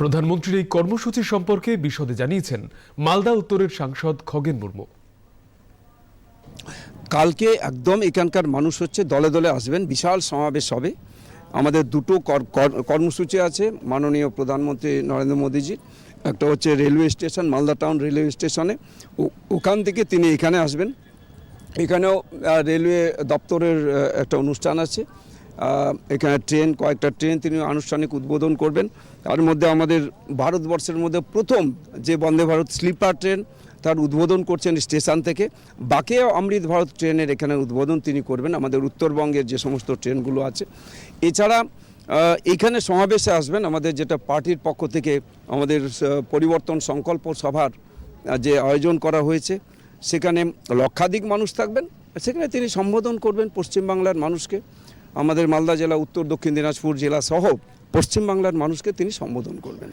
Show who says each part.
Speaker 1: প্রধানমন্ত্রীর এই কর্মসূচি সম্পর্কে বিশদে জানিয়েছেন মালদা উত্তরের সাংসদ খগেন মুর্মু।
Speaker 2: কালকে একদম এখানকার মানুষ হচ্ছে দলে দলে আসবেন, বিশাল সমাবেশ হবে। আমাদের দুটো কর- কর- কর্মসূচি আছে, মাননীয় প্রধানমন্ত্রী নরেন্দ্র মোদীজি, একটা হচ্ছে railway station, Malda town railway স্টেশনে। ওখান থেকে তিনি এখানে আসবেন। এখানেও রেলওয়ে দপ্তরের একটা অনুষ্ঠান আছে। এখানে ট্রেন, কয়েকটা ট্রেন তিনি আনুষ্ঠানিক উদ্বোধন করবেন। তার মধ্যে আমাদের ভারতবর্ষের মধ্যে প্রথম যে বন্দে ভারত স্লিপার ট্রেন তার উদ্বোধন করছেন স্টেশন থেকে। বাকি অমৃত ভারত ট্রেনের এখানে উদ্বোধন তিনি করবেন। আমাদের উত্তরবঙ্গের যে সমস্ত ট্রেনগুলো আছে। এছাড়া এখানে সমাবেশে আসবেন আমাদের যেটা পার্টির পক্ষ থেকে আমাদের পরিবর্তন সংকল্প সভার যে আয়োজন করা হয়েছে, সেখানে লক্ষাধিক মানুষ থাকবেন। সেখানে তিনি সম্বোধন করবেন পশ্চিমবাংলার মানুষকে। আমাদের মালদা জেলা উত্তর দক্ষিণ দিনাজপুর জেলা সহ পশ্চিমবাংলার মানুষকে তিনি সম্বোধন করবেন।